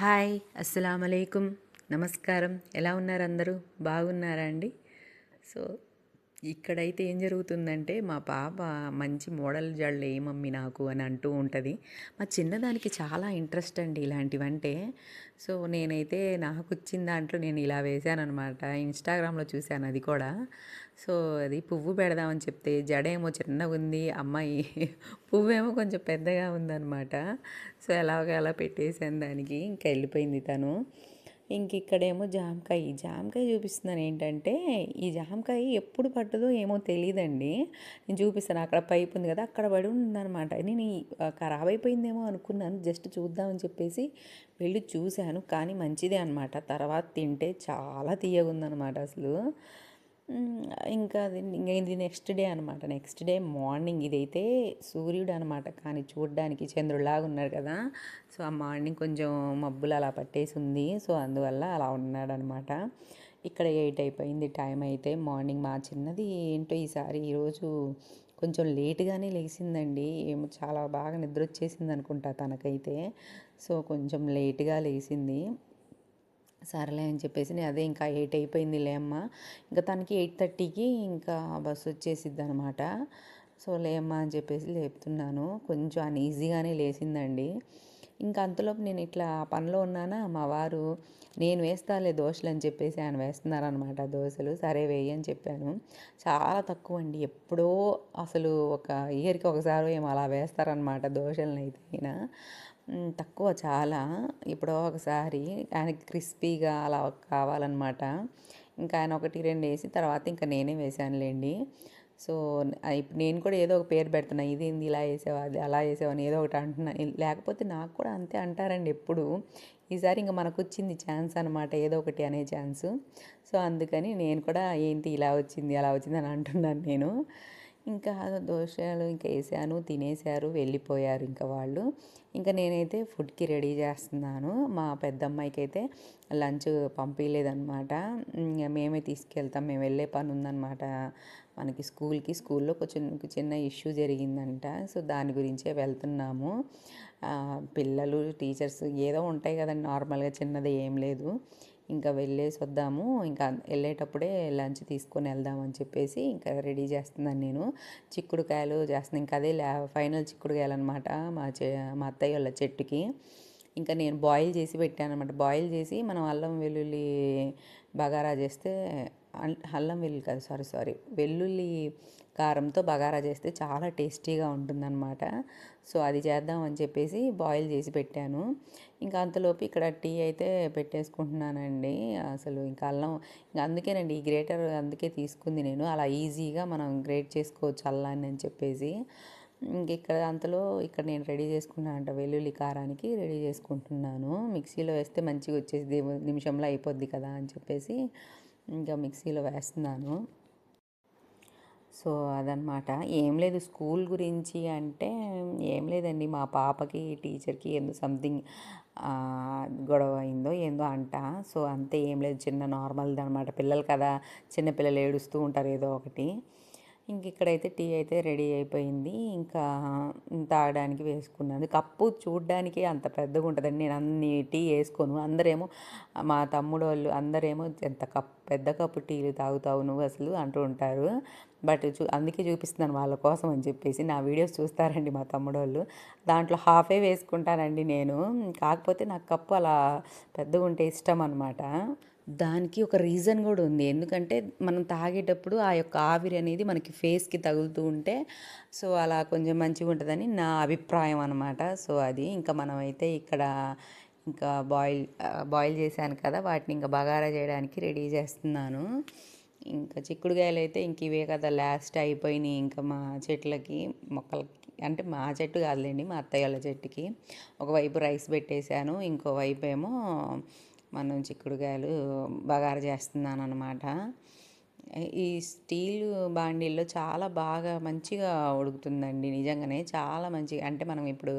Hi అస్సలం అయికుం నమస్కారం. ఎలా ఉన్నారు అందరూ? బాగున్నారా అండి? సో ఇక్కడైతే ఏం జరుగుతుందంటే మా పాప మంచి మోడల్ జడలు ఏమమ్మి నాకు అని అంటూ ఉంటుంది. మా చిన్నదానికి చాలా ఇంట్రెస్ట్ అండి ఇలాంటివంటే. సో నేనైతే నాకు వచ్చిన దాంట్లో నేను ఇలా వేశాను అనమాట ఇన్స్టాగ్రామ్లో చూశాను అది కూడా. సో అది పువ్వు పెడదామని చెప్తే జడ ఏమో చిన్నగా ఉంది అమ్మాయి పువ్వు ఏమో కొంచెం పెద్దగా ఉందన్నమాట. సో ఎలాగో అలా పెట్టేసాను దానికి. ఇంకా వెళ్ళిపోయింది తను. ఇంక ఇక్కడేమో జామకాయ. జామకాయ చూపిస్తున్నాను ఏంటంటే ఈ జామకాయ ఎప్పుడు పట్టదో ఏమో తెలియదండి నేను చూపిస్తాను. అక్కడ పైపు ఉంది కదా అక్కడ పడి ఉందన్నమాట. నేను ఖరాబ్ అయిపోయిందేమో అనుకున్నాను. జస్ట్ చూద్దామని చెప్పేసి వెళ్ళి చూశాను. కానీ మంచిదే అనమాట తర్వాత తింటే చాలా తీయగా ఉందన్నమాట అసలు. ఇంకా ఇంకా ఇది నెక్స్ట్ డే అనమాట నెక్స్ట్ డే మార్నింగ్ ఇదైతే సూర్యుడు అనమాట కానీ చూడడానికి చంద్రుడిలాగా ఉన్నారు కదా. సో ఆ మార్నింగ్ కొంచెం మబ్బులు అలా పట్టేసి ఉంది. సో అందువల్ల అలా ఉన్నాడనమాట ఇక్కడ ఎయిట్ అయిపోయింది టైం అయితే. మార్నింగ్ మా చిన్నది ఏంటో ఈసారి ఈరోజు కొంచెం లేట్గానే లేచిందండి. ఏమో చాలా బాగా నిద్ర వచ్చేసింది అనుకుంటా తనకైతే. సో కొంచెం లేటుగా లేచింది. సరేలే అని చెప్పేసి నేను అదే ఇంకా ఎయిట్ అయిపోయింది అమ్మ. ఇంకా తనకి ఎయిట్ థర్టీకి ఇంకా బస్సు వచ్చేసిద్ది అనమాట సో లేమ్మా అని చెప్పేసి లేపుతున్నాను. కొంచెం అన్ఈజీగానే లేచిందండి. ఇంకా అంతలోపు నేను ఇట్లా పనిలో ఉన్నానా? మా వారు నేను వేస్తాలే దోశలు అని చెప్పేసి ఆయన వేస్తున్నారనమాట దోశలు. సరే వేయి అని చెప్పాను. చాలా తక్కువ అండి ఎప్పుడో అసలు ఒక ఇయర్కి ఒకసారి ఏమో అలా వేస్తారనమాట దోశలను అయితే అయినా. తక్కువ చాలా. ఎప్పుడో ఒకసారి ఆయనకి క్రిస్పీగా అలా కావాలన్నమాట. ఇంకా ఆయన ఒకటి రెండు వేసి తర్వాత ఇంకా నేనే వేసానులేండి సో ఇప్పుడు నేను కూడా ఏదో ఒక పేరు పెడుతున్నా. ఇది ఇలా వేసావా అది అలా వేసావా అని ఏదో ఒకటి అంటున్నా. లేకపోతే నాకు కూడా అంతే అంటారండి ఎప్పుడు. ఈసారి ఇంకా మనకు వచ్చింది ఛాన్స్ అనమాట ఏదో ఒకటి అనే ఛాన్స్. సో అందుకని నేను కూడా ఏంటి ఇలా వచ్చింది అలా వచ్చింది అని అంటున్నాను నేను. ఇంకా దోశలు ఇంకా వేసాను తినేశారు వెళ్ళిపోయారు ఇంకా వాళ్ళు. ఇంకా నేనైతే ఫుడ్కి రెడీ చేస్తున్నాను. మా పెద్దమ్మాయికి అయితే లంచ్ పంపించలేదన్నమాట మేమే తీసుకెళ్తాం మేము వెళ్ళే పని ఉందన్నమాట మనకి స్కూల్కి స్కూల్లో కొంచెం చిన్న ఇష్యూ జరిగిందంట. సో దాని గురించే వెళ్తున్నాము. పిల్లలు టీచర్స్ ఏదో ఉంటాయి కదండి నార్మల్గా చిన్నది ఏం లేదు. ఇంకా వెళ్ళేసి వద్దాము. ఇంకా వెళ్ళేటప్పుడే లంచ్ తీసుకొని వెళ్దామని చెప్పేసి ఇంకా రెడీ చేస్తున్నాను నేను. చిక్కుడుకాయలు చేస్తున్నాను. ఇంకా అదే ఫైనల్ చిక్కుడుకాయలు అనమాట మా చె మా అత్తయ్య వాళ్ళ చెట్టుకి. ఇంకా నేను బాయిల్ చేసి పెట్టాను అనమాట బాయిల్ చేసి మనం అల్లం వెల్లుల్లి బగారా చేస్తే అల్లం వెల్లుల్లి కాదు సారీ సారీ వెల్లుల్లి కారంతో బగారా చేస్తే చాలా టేస్టీగా ఉంటుందన్నమాట. సో అది చేద్దామని చెప్పేసి బాయిల్ చేసి పెట్టాను. ఇంకా అంతలోపు ఇక్కడ టీ అయితే పెట్టేసుకుంటున్నానండి. అసలు ఇంకా అల్లం ఇంకా అందుకేనండి ఈ గ్రేటర్ అందుకే తీసుకుంది నేను. అలా ఈజీగా మనం గ్రేట్ చేసుకోవచ్చు అల్లాన్ని అని చెప్పేసి. ఇంక ఇక్కడ అంతలో ఇక్కడ నేను రెడీ చేసుకున్నాను అంట వెల్లుల్లి కారానికి రెడీ చేసుకుంటున్నాను. మిక్సీలో వేస్తే మంచిగా వచ్చేసి నిమిషంలో అయిపోద్ది కదా అని చెప్పేసి ఇంకా మిక్సీలో వేస్తున్నాను. సో అదనమాట ఏం లేదు స్కూల్ గురించి అంటే ఏం లేదండి. మా పాపకి టీచర్కి ఏందో సంథింగ్ గొడవ అయిందో ఏందో అంట. సో అంతే ఏం లేదు. చిన్న నార్మల్ది అనమాట పిల్లలు కదా చిన్న పిల్లలు ఏడుస్తూ ఉంటారు ఏదో ఒకటి. ఇంక ఇక్కడైతే టీ అయితే రెడీ అయిపోయింది. ఇంకా తాగడానికి వేసుకున్నాను కప్పు చూడడానికి అంత పెద్దగా ఉంటుందండి. నేను అన్ని టీ వేసుకోను. అందరేమో మా తమ్ముడు వాళ్ళు అందరేమో ఎంత కప్ పెద్ద కప్పు టీలు తాగుతావు నువ్వు అసలు అంటూ ఉంటారు. బట్ చూ అందుకే చూపిస్తున్నాను వాళ్ళ కోసం అని చెప్పేసి. నా వీడియోస్ చూస్తారండి మా తమ్ముడు వాళ్ళు దాంట్లో హాఫే వేసుకుంటానండి నేను. కాకపోతే నాకు కప్పు అలా పెద్దగా ఉంటే ఇష్టం అనమాట దానికి ఒక రీజన్ కూడా ఉంది. ఎందుకంటే మనం తాగేటప్పుడు ఆ యొక్క ఆవిరి అనేది మనకి ఫేస్కి తగులుతూ ఉంటే సో అలా కొంచెం మంచిగా ఉంటుందని నా అభిప్రాయం అనమాట సో అది ఇంకా మనమైతే ఇక్కడ ఇంకా బాయిల్ బాయిల్ చేశాను కదా వాటిని ఇంకా బగారా చేయడానికి రెడీ చేస్తున్నాను. ఇంకా చిక్కుడుకాయలు అయితే ఇంక ఇవే కదా లాస్ట్ అయిపోయినాయి ఇంకా మా చెట్లకి మొక్కలకి. అంటే మా చెట్టు కాదులేండి మా అత్తయ్య వాళ్ళ చెట్టుకి. ఒకవైపు రైస్ పెట్టేశాను ఇంకోవైపు ఏమో మనం చిక్కుడుకాయలు బగారు చేస్తున్నాను అనమాట ఈ స్టీల్ బాండీల్లో చాలా బాగా మంచిగా ఉడుకుతుందండి నిజంగానే. చాలా మంచిగా అంటే మనం ఇప్పుడు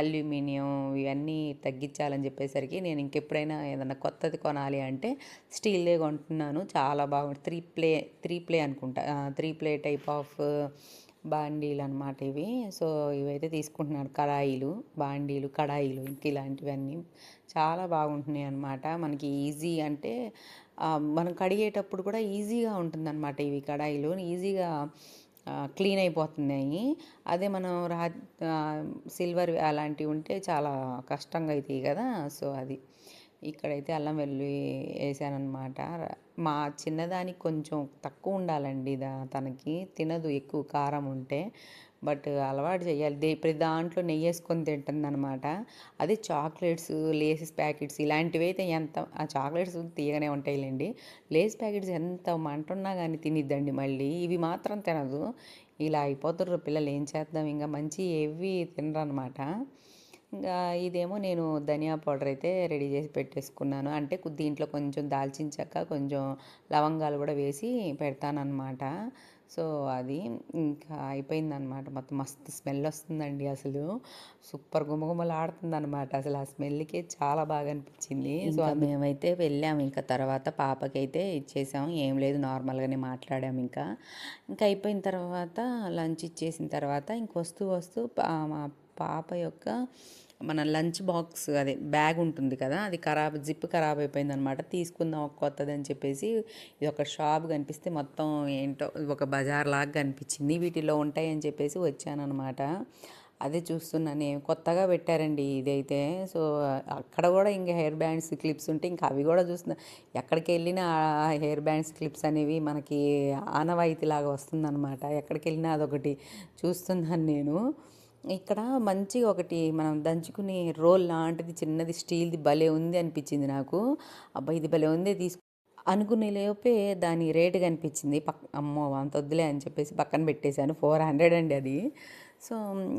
అల్యూమినియం ఇవన్నీ తగ్గించాలని చెప్పేసరికి నేను ఇంకెప్పుడైనా ఏదైనా కొత్తది కొనాలి అంటే స్టీల్దే కొంటున్నాను. చాలా బాగుంటుంది. త్రీ ప్లే త్రీ ప్లే అనుకుంటా. త్రీ ప్లే టైప్ ఆఫ్ బాండీలు అనమాట ఇవి. సో ఇవైతే తీసుకుంటున్నాడు కడాయిలు బాండీలు కడాయిలు ఇంక ఇలాంటివన్నీ. చాలా బాగుంటున్నాయి అనమాట మనకి ఈజీ అంటే మనం కడిగేటప్పుడు కూడా ఈజీగా ఉంటుందన్నమాట ఇవి కడాయిలు. ఈజీగా క్లీన్ అయిపోతున్నాయి. అదే మనం రా సిల్వర్ అలాంటివి ఉంటే చాలా కష్టంగా అవుతాయి కదా. సో అది. ఇక్కడైతే అల్లం వెల్లుల్లి వేసానమాట మా చిన్నదానికి కొంచెం తక్కువ ఉండాలండి దా తనకి. తినదు ఎక్కువ కారం ఉంటే. బట్ అలవాటు చేయాలి. దే ప్రతి దాంట్లో నెయ్యి వేసుకొని తింటుంది అనమాట అదే చాక్లెట్స్ లేసెస్ ప్యాకెట్స్ ఇలాంటివి అయితే ఎంత ఆ చాక్లెట్స్ తీయగానే ఉంటాయిలేండి. లేస్ ప్యాకెట్స్ ఎంత మంటున్నా కానీ తినిద్దండి మళ్ళీ. ఇవి మాత్రం తినదు. ఇలా అయిపోతుర్రు పిల్లలు ఏం చేద్దాం? ఇంకా మంచి ఏవి తినరు అనమాట ఇంకా ఇదేమో నేను ధనియా పౌడర్ అయితే రెడీ చేసి పెట్టేసుకున్నాను. అంటే దీంట్లో కొంచెం దాల్చిన చెక్క కొంచెం లవంగాలు కూడా వేసి పెడతానమాట సో అది ఇంకా అయిపోయిందనమాట మొత్తం మస్తు స్మెల్ వస్తుందండి అసలు. సూపర్ గుమగుమలాడుతుంది అనమాట అసలు ఆ స్మెల్కే చాలా బాగా అనిపించింది. సో మేమైతే వెళ్ళాము ఇంకా తర్వాత పాపకైతే ఇచ్చేసాము ఏం లేదు నార్మల్గానే మాట్లాడాము ఇంకా. ఇంకా అయిపోయిన తర్వాత లంచ్ ఇచ్చేసిన తర్వాత ఇంక వస్తూ వస్తూ మా పాప యొక్క మన లంచ్ బాక్స్ అదే బ్యాగ్ ఉంటుంది కదా అది ఖరాబ్ జిప్ ఖరాబ్ అయిపోయిందనమాట. తీసుకుందాం ఒక కొత్తది అని చెప్పేసి ఇది ఒక షాప్ కనిపిస్తే మొత్తం ఏంటో ఒక బజార్ లాగా కనిపించింది. వీటిలో ఉంటాయని చెప్పేసి వచ్చానమాట అదే చూస్తున్నాను కొత్తగా పెట్టారండి ఇదైతే. సో అక్కడ కూడా ఇంకా హెయిర్ బ్యాండ్స్ క్లిప్స్ ఉంటే ఇంకా అవి కూడా చూస్తున్నా. ఎక్కడికి వెళ్ళినా హెయిర్ బ్యాండ్స్ క్లిప్స్ అనేవి మనకి ఆనవాయితీలాగా వస్తుందన్నమాట ఎక్కడికి వెళ్ళినా అదొకటి చూస్తున్నాను నేను. ఇక్కడ మంచిగా ఒకటి మనం దంచుకునే రోల్ లాంటిది చిన్నది స్టీల్ది భలే ఉంది అనిపించింది నాకు. అబ్బాయి ఇది భలే ఉంది తీసుకు అనుకునే లోపే దాని రేటు కనిపించింది. పక్ అమ్మో అంత వద్దులే అని చెప్పేసి పక్కన పెట్టేశాను. ఫోర్ హండ్రెడ్ అండి అది. సో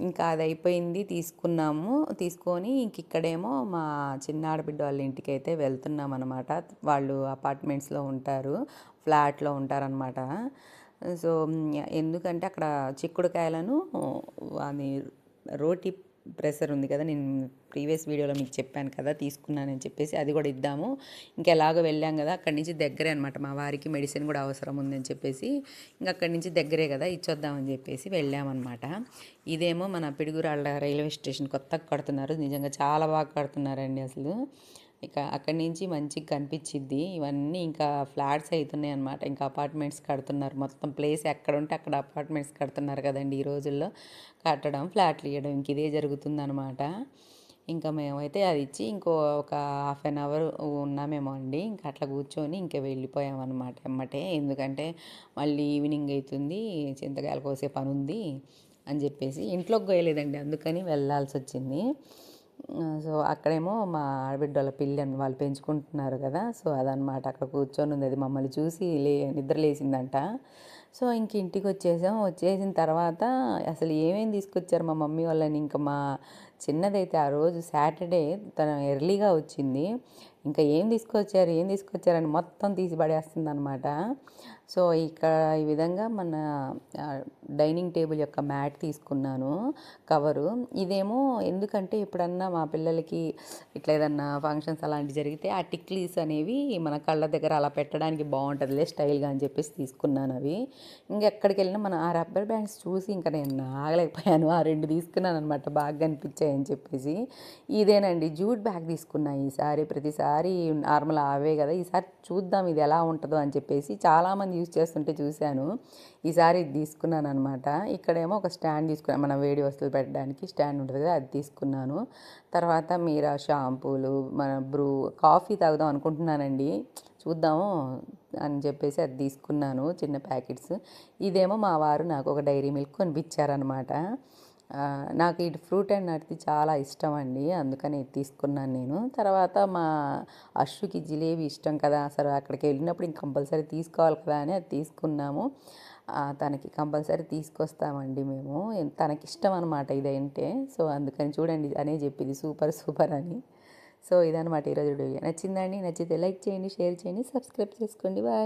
ఇంకా అది అయిపోయింది తీసుకున్నాము. తీసుకొని ఇంక ఇక్కడేమో మా చిన్న ఆడబిడ్డ వాళ్ళ ఇంటికి అయితే వెళ్తున్నాం అనమాట వాళ్ళు అపార్ట్మెంట్స్లో ఉంటారు ఫ్లాట్లో ఉంటారనమాట సో ఎందుకంటే అక్కడ చిక్కుడుకాయలను అది రోటి ప్రెషర్ ఉంది కదా నేను ప్రీవియస్ వీడియోలో మీకు చెప్పాను కదా తీసుకున్నానని చెప్పేసి అది కూడా ఇద్దాము. ఇంకెలాగో వెళ్ళాం కదా అక్కడి నుంచి దగ్గరే అనమాట మా వారికి మెడిసిన్ కూడా అవసరం ఉందని చెప్పేసి ఇంకా అక్కడి నుంచి దగ్గరే కదా ఇచ్చొద్దామని చెప్పేసి వెళ్ళామన్నమాట ఇదేమో మన పిడుగురాళ్ళ రైల్వే స్టేషన్ కొత్తగా కడుతున్నారు. నిజంగా చాలా బాగా కడుతున్నారండి అసలు. ఇక అక్కడి నుంచి మంచిగా కనిపించిద్ది. ఇవన్నీ ఇంకా ఫ్లాట్స్ అవుతున్నాయి అనమాట ఇంకా అపార్ట్మెంట్స్ కడుతున్నారు. మొత్తం ప్లేస్ ఎక్కడ ఉంటే అక్కడ అపార్ట్మెంట్స్ కడుతున్నారు కదండి ఈ రోజుల్లో. కట్టడం ఫ్లాట్లు ఇవ్వడం ఇంక ఇదే జరుగుతుందనమాట ఇంకా మేమైతే అది ఇచ్చి ఇంకో ఒక హాఫ్ అన్ అవర్ ఉన్నామేమో అండి. ఇంకా అట్లా కూర్చొని ఇంకా వెళ్ళిపోయామన్నమాట ఎమ్మటే. ఎందుకంటే మళ్ళీ ఈవినింగ్ అవుతుంది చింతకాయలు కోసే పని ఉంది అని చెప్పేసి ఇంట్లోకి పోయలేదండి. అందుకని వెళ్ళాల్సి వచ్చింది సో అక్కడేమో మా ఆడబిడ్డ వాళ్ళ పిల్లని వాళ్ళు పెంచుకుంటున్నారు కదా సో అదనమాట అక్కడ కూర్చొని ఉంది. అది మమ్మల్ని చూసి లే నిద్ర లేచిందంట. సో ఇంక ఇంటికి వచ్చేసాం. వచ్చేసిన తర్వాత అసలు ఏమేమి తీసుకొచ్చారు మా మమ్మీ వాళ్ళని? ఇంకా మా చిన్నదైతే ఆ రోజు సాటర్డే తను ఎర్లీగా వచ్చింది. ఇంకా ఏం తీసుకొచ్చారు? ఏం తీసుకొచ్చారని మొత్తం తీసి పడేస్తుంది అనమాట సో ఇక్కడ ఈ విధంగా మన డైనింగ్ టేబుల్ యొక్క మ్యాట్ తీసుకున్నాను కవరు. ఇదేమో ఎందుకంటే ఎప్పుడన్నా మా పిల్లలకి ఇట్లా ఏదన్నా ఫంక్షన్స్ అలాంటివి జరిగితే ఆ టిక్లీస్ అనేవి మన కళ్ళ దగ్గర అలా పెట్టడానికి బాగుంటుందిలే స్టైల్గా అని చెప్పేసి తీసుకున్నాను అవి. ఇంకెక్కడికి వెళ్ళినా మన ఆ రబ్బర్ బ్యాండ్స్ చూసి ఇంకా నేను ఆగలేకపోయాను. ఆ రెండు తీసుకున్నాను అనమాట బాగా అనిపించాయని చెప్పేసి. ఇదేనండి జూట్ బ్యాగ్ తీసుకున్నా ఈసారి ప్రతిసారి నార్మల్ అవే కదా ఈసారి చూద్దాం ఇది ఎలా ఉంటుందో అని చెప్పేసి చాలామంది యూజ్ చేస్తుంటే చూశాను. ఈసారి ఇది తీసుకున్నాను అనమాట ఇక్కడేమో ఒక స్టాండ్ తీసుకున్నాను మన వేడి వస్తువులు పెట్టడానికి స్టాండ్ ఉంటుంది కదా అది తీసుకున్నాను. తర్వాత మీరా షాంపూలు మన బ్రూ కాఫీ తాగుదాం అనుకుంటున్నానండి. చూద్దాము అని చెప్పేసి అది తీసుకున్నాను చిన్న ప్యాకెట్స్. ఇదేమో మా వారు నాకు ఒక డైరీ మిల్క్ కొనిపించారనమాట నాకు ఇటు ఫ్రూట్ అండ్ నట్ది చాలా ఇష్టం అండి అందుకని తీసుకున్నాను నేను. తర్వాత మా అశ్వుకి జిలేబీ ఇష్టం కదా అసలు అక్కడికి వెళ్ళినప్పుడు ఇంక కంపల్సరీ తీసుకోవాలి కదా అని అది తీసుకున్నాము. తనకి కంపల్సరీ తీసుకొస్తామండి మేము. తనకి ఇష్టం అనమాట ఇదంటే సో అందుకని చూడండి అనే చెప్పింది సూపర్ సూపర్ అని. సో ఇదనమాట ఈరోజు వీడియో. నచ్చిందండి నచ్చితే లైక్ చేయండి షేర్ చేయండి సబ్స్క్రైబ్ చేసుకోండి. బాయ్.